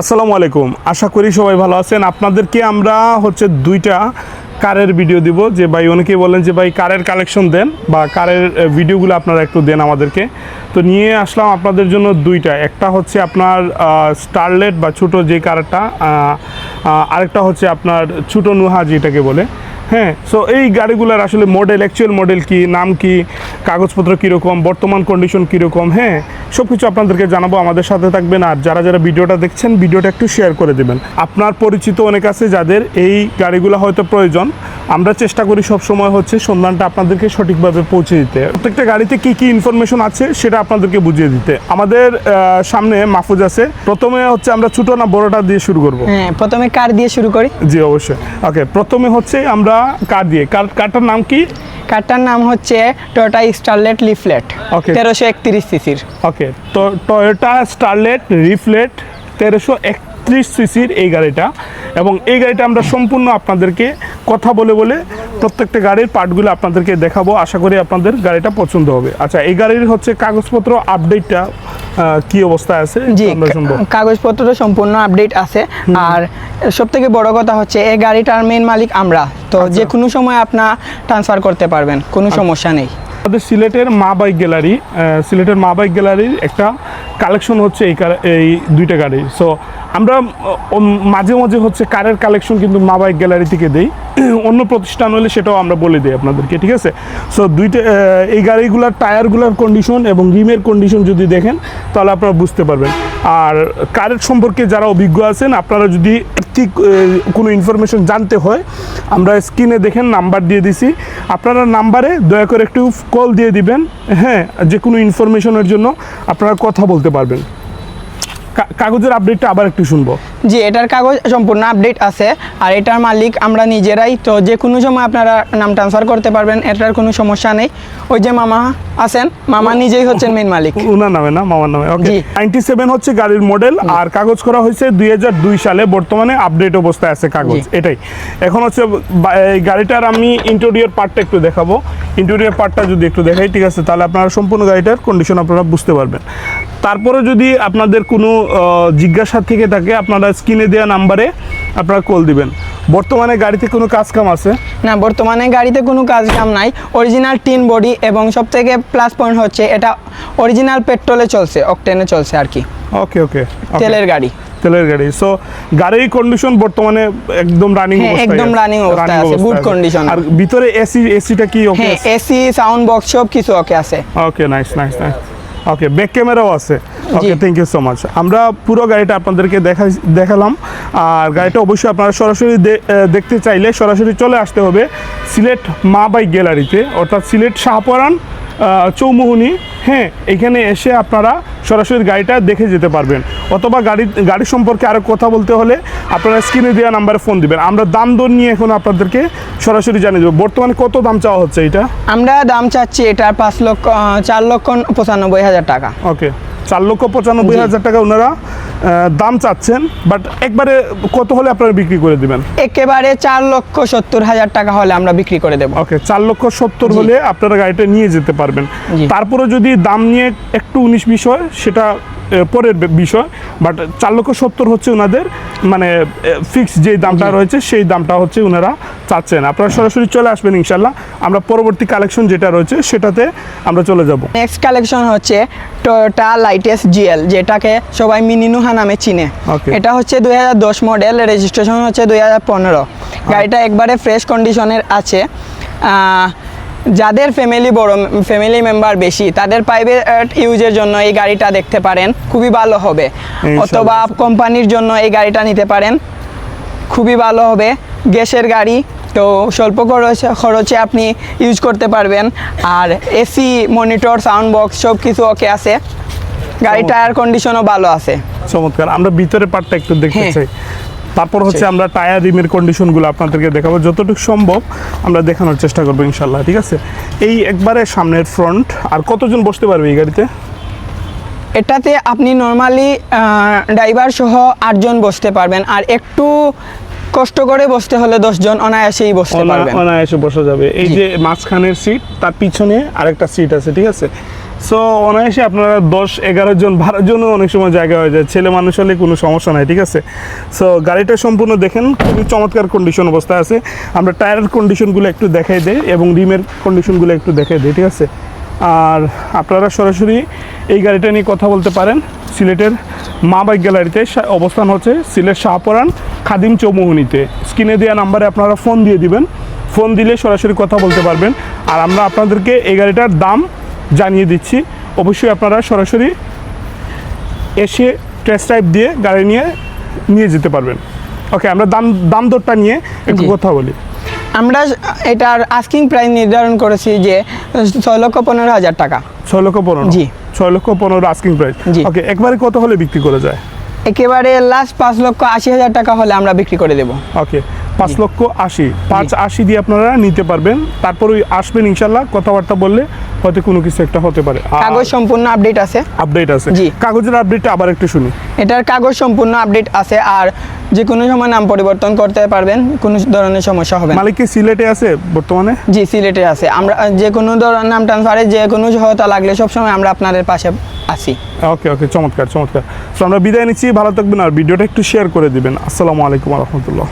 আসসালামু আলাইকুম। আশা করি সবাই ভালো আছেন। আপনাদেরকে আমরা হচ্ছে দুইটা কারের ভিডিও দিব। যে ভাই অনেকেই বলেন যে ভাই কারের কালেকশন দেন বা কারের ভিডিওগুলো আপনারা একটু দেন আমাদেরকে। তো নিয়ে আসলাম আপনাদের জন্য দুইটা। একটা হচ্ছে আপনার স্টারলেট বা ছোটো যে কারটা আরেকটা হচ্ছে আপনার ছোটো নুহা যেটাকে বলে। হ্যাঁ সো এই গাড়িগুলোর আসলে মডেল অ্যাকচুয়াল মডেল কি, নাম কি কাগজপত্র কীরকম বর্তমান কন্ডিশন কীরকম হ্যাঁ? সব কিছু আপনাদেরকে জানাব আমাদের সাথে থাকবেন। আর যারা যারা ভিডিওটা দেখছেন ভিডিওটা একটু শেয়ার করে দেবেন। আপনার পরিচিত অনেক আছে যাদের এই গাড়িগুলো হয়তো প্রয়োজন। আমরা চেষ্টা করি সব সময় হচ্ছে সন্ধানটা আপনাদেরকে সঠিকভাবে পৌঁছে দিতে। প্রত্যেকটা গাড়িতে কি কি ইনফরমেশন আছে সেটা আপনাদেরকে বুঝিয়ে দিতে। আমাদের সামনে মাহফুজ আছে। প্রথমে হচ্ছে আমরা ছোটো না বড়টা দিয়ে শুরু করব? হ্যাঁ প্রথমে কার দিয়ে শুরু করি? জি অবশ্যই। ওকে প্রথমে হচ্ছে আমরা কার দিয়ে? কার কারটার নাম কি? কারটার নাম হচ্ছে টয়োটা স্টারলেট লিফলেট ওকে তেরোশো একত্রিশ সিসির। ওকে তো টয়োটা স্টারলেট রিফলেট তেরোশো একত্রিশ সিসির এই গাড়িটা। এবং এই গাড়িটা আমরা সম্পূর্ণ আপনাদেরকে কথা বলে বলে প্রত্যেকটা গাড়ির পার্টগুলো আপনাদেরকে দেখাবো। আশা করি আপনাদের গাড়িটা পছন্দ হবে। আচ্ছা এই গাড়ির হচ্ছে কাগজপত্র আপডেটটা কি অবস্থায় আছে? জি কাগজপত্র সম্পূর্ণ আপডেট আছে। আর সব থেকে বড় কথা হচ্ছে এই গাড়িটার মেন মালিক আমরা। তো আচ্ছা। যে কোনো সময় আপনার ট্রান্সফার করতে পারবেন কোনো সমস্যা নেই। আমাদের সিলেটের মা বাইক গ্যালারি সিলেটের মা বাইক গ্যালারির একটা কালেকশন হচ্ছে এই এই দুইটা গাড়ি। সো আমরা মাঝে মাঝে হচ্ছে কারের কালেকশন কিন্তু মা বাইক গ্যালারি থেকে দেই। অন্য প্রতিষ্ঠান হলে সেটাও আমরা বলে দিই আপনাদেরকে, ঠিক আছে? সো দুইটা এই গাড়িগুলোর টায়ারগুলোর কন্ডিশন এবং রিমের কন্ডিশন যদি দেখেন, তাহলে আপনারা বুঝতে পারবেন। আর কারের সম্পর্কে যারা অভিজ্ঞ আছেন, আপনারা যদি ঠিক কোনো ইনফরমেশন জানতে হয় আমরা স্ক্রিনে দেখেন নাম্বার দিয়ে দিছি। আপনারা নাম্বারে দয়া করে একটু কল দিয়ে দিবেন। হ্যাঁ যে কোনো ইনফরমেশনের জন্য আপনারা কথা বলতে পারবেন। কাগজের আপডেটটা আবার একটু শুনব। জি এটার কাগজ সম্পূর্ণ আপডেট আছে। আর এটার মালিক আমরা নিজেরাই তো যে কোনো সময় আপনারা নাম ট্রান্সফার করতে পারবেন এটার কোনো সমস্যা নেই। ওই যে মামা আছেন মামা নিজেই হচ্ছেন মেইন মালিক। ওনার নামে না? মামার নামে। ওকে জি। নাইনটি সেভেন হচ্ছে গাড়ির মডেল আর কাগজ করা হয়েছে দুই হাজার দুই সালে। বর্তমানে আপডেট অবস্থায় আছে কাগজ। এটাই। এখন হচ্ছে এই গাড়িটার আমি ইন্টেরিয়র পার্টটা একটু দেখাবো। ইন্টেরিয়র পার্টটা যদি একটু দেখাই ঠিক আছে? তাহলে আপনারা সম্পূর্ণ গাড়িটার কন্ডিশন আপনারা বুঝতে পারবেন। তারপরে যদি আপনাদের কোনো জিজ্ঞাসা থেকে থাকে আপনারা স্ক্রিনে দেওয়া নাম্বারে আপনারা কল দিবেন। বর্তমানে গাড়িতে কোনো কাজ কাম আছে? না বর্তমানে গাড়িতে কোনো কাজ কাম নাই। অরিজিনাল টিন বডি এবং সব থেকে প্লাস পয়েন্ট হচ্ছে এটা অরিজিনাল পেট্রোলে চলছে অকটেনে চলছে আর কি। ওকে ওকে তেলের গাড়ি। তেলের গাড়ি। সো গাড়ির কন্ডিশন বর্তমানে একদম রানিং হ্যাঁ, অবস্থায় একদম আছে। running অবস্থায় আছে, অবস্থায় condition। আর ভিতরে এসি এসিটা কি ওকে হ্যাঁ এসি সাউন্ড বক্স সব কিছু ওকে আছে। Okay nice nice nice okay back ক্যামেরাও আছে। Okay thank you so much আমরা পুরো গাড়িটা আপনাদেরকে দেখা দেখালাম। আর গাড়িটা অবশ্যই আপনারা সরাসরি দেখতে চাইলে সরাসরি চলে আসতে হবে সিলেট মা বাইক গ্যালারিতে অর্থাৎ সিলেট শাহপরান চৌমুহনি হ্যাঁ এখানে এসে আপনারা সরাসরি গাড়িটা দেখে যেতে পারবেন। অথবা গাড়ি গাড়ি সম্পর্কে আরও কথা বলতে হলে আপনারা স্ক্রিনে দেওয়া নাম্বারে ফোন দিবেন। আমরা দাম দর নিয়ে এখন আপনাদেরকে সরাসরি জানিয়ে দেবো। বর্তমানে কত দাম চাওয়া হচ্ছে এটা? আমরা দাম চাচ্ছি এটা পাঁচ লক্ষ চার লক্ষ পঁচানব্বই হাজার টাকা। ওকে। চার লক্ষ পঁচানব্বই হাজার টাকা ওনারা দাম চাচ্ছেন বাট একবারে কত হলে আপনারা বিক্রি করে দিবেন? একেবারে চার লক্ষ সত্তর হাজার টাকা হলে আমরা বিক্রি করে দেবো। ওকে চার লক্ষ সত্তর হলে আপনারা গাড়িটা নিয়ে যেতে পারবেন। তারপরে যদি দাম নিয়ে একটু উনিশ বিশ হয় সেটা পরের বিষয় বাট চার লক্ষ সত্তর হচ্ছে ওনাদের মানে ফিক্স যে দামটা রয়েছে সেই দামটা হচ্ছে ওনারা চাচ্ছেন। আপনারা সরাসরি চলে আসবেন ইনশাল্লাহ। আমরা পরবর্তী কালেকশন যেটা রয়েছে সেটাতে আমরা চলে যাব। নেক্সট কালেকশন হচ্ছে টয়োটা লাইটেস জিএল যেটাকে সবাই মিনিনুহা নামে চিনে. এটা হচ্ছে দুই হাজার দশ মডেল রেজিস্ট্রেশন হচ্ছে দুই হাজার পনেরো। গাড়িটা একবারে ফ্রেশ কন্ডিশনের আছে। যাদের ফ্যামিলি বড় ফ্যামিলি মেম্বার বেশি তাদের প্রাইভেট ইউজের জন্য এই গাড়িটা দেখতে পারেন। খুবই ভালো হবে। অথবা কোম্পানির জন্য এই গাড়িটা নিতে পারেন। খুবই ভালো হবে। গ্যাসের গাড়ি তো স্বল্প খরচে খরচে আপনি ইউজ করতে পারবেন। আর এসি মনিটর সাউন্ড বক্স সব কিছু ওকে আছে। গাড়ি টায়ার কন্ডিশনও ভালো আছে। চমৎকার। আমরা ভিতরে পার্টটা একটু দেখতে হ্যাঁ। চাই। তারপর হচ্ছে আমরা টায়ার রিমের কন্ডিশনগুলো আপনাদেরকে দেখাবো। যতটুকু সম্ভব আমরা দেখানোর চেষ্টা করব ইনশাল্লাহ ঠিক আছে? এই একবারে সামনের ফ্রন্ট আর কতজন বসতে পারবে এই গাড়িতে? এটাতে আপনি নর্মালি ড্রাইভার সহ আটজন বসতে পারবেন। আর একটু কষ্ট করে বসতে হলে দশজন অনায়াসেই বসতে পারবেন। অনায়াসে বসা যাবে। এই যে মাঝখানের সিট তার পিছনে আরেকটা সিট আছে ঠিক আছে? সো অনায়াসে আপনারা দশ এগারো জন বারো জনও অনেক সময় জায়গা হয়ে যায়। ছেলে মানুষ হলে কোনো সমস্যা নাই ঠিক আছে? সো গাড়িটা সম্পূর্ণ দেখেন খুবই চমৎকার কন্ডিশন অবস্থায় আছে। আমরা টায়ারের কন্ডিশনগুলো একটু দেখাই দেই এবং রিমের কন্ডিশনগুলো একটু দেখাই দিই ঠিক আছে? আর আপনারা সরাসরি এই গাড়িটা নিয়ে কথা বলতে পারেন। সিলেটের মা বাইক গ্যালারিতে অবস্থান হচ্ছে সিলেট শাহপরান খাদিম চৌমোহনীতে। স্ক্রিনে দেওয়া নাম্বারে আপনারা ফোন দিয়ে দিবেন। ফোন দিলে সরাসরি কথা বলতে পারবেন। আর আমরা আপনাদেরকে এই গাড়িটার দাম জানিয়ে দিচ্ছি। অবশ্যই আপনারা সরাসরি এসে টেস্ট টাইপ দিয়ে গাড়ি নিয়ে নিয়ে যেতে পারবেন। ওকে আমরা দাম দাম দরটা নিয়ে একটু কথা বলি। আমরা এটার আস্কিং প্রাইস নির্ধারণ করেছি যে ছয় লক্ষ পনেরো হাজার টাকা। ছয় লক্ষ পনেরো। জি। ছয় লক্ষ পনেরো আস্কিং প্রাইস ওকে একবারে কত হলে বিক্রি করে যায়? একেবারে লাস্ট পাঁচ লক্ষ আশি হাজার টাকা হলে আমরা বিক্রি করে দেবো। ওকে পাঁচ লক্ষ আশি। পাঁচ আশি দিয়ে আপনারা নিতে পারবেন। তারপর ওই আসবেন ইনশাল্লাহ কথাবার্তা বললে হয়তো কোনো কিছু একটা হতে পারে। কাগজ সম্পূর্ণ আপডেট আছে। আপডেট আছে। জি। কাগজের আপডেটটা আবার একটু শুনি। এটার কাগজ সম্পূর্ণ আপডেট আছে আর যে কোনো সময় নাম পরিবর্তন করতে পারবেন কোনো ধরনের সমস্যা হবে মালিক কি সিলেটে আছে বর্তমানে? জি সিলেটে আছে। আমরা যে কোনো ধরনের নাম ট্রান্সফারে যে কোনো সহায়তা লাগলে সবসময় আমরা আপনাদের পাশে আছি। ওকে ওকে চমৎকার চমৎকার। তো আমরা বিদায় নিচ্ছি। ভালো থাকবেন আর ভিডিওটা একটু শেয়ার করে দিবেন। আসসালামু আলাইকুম রহমতুল্লাহ।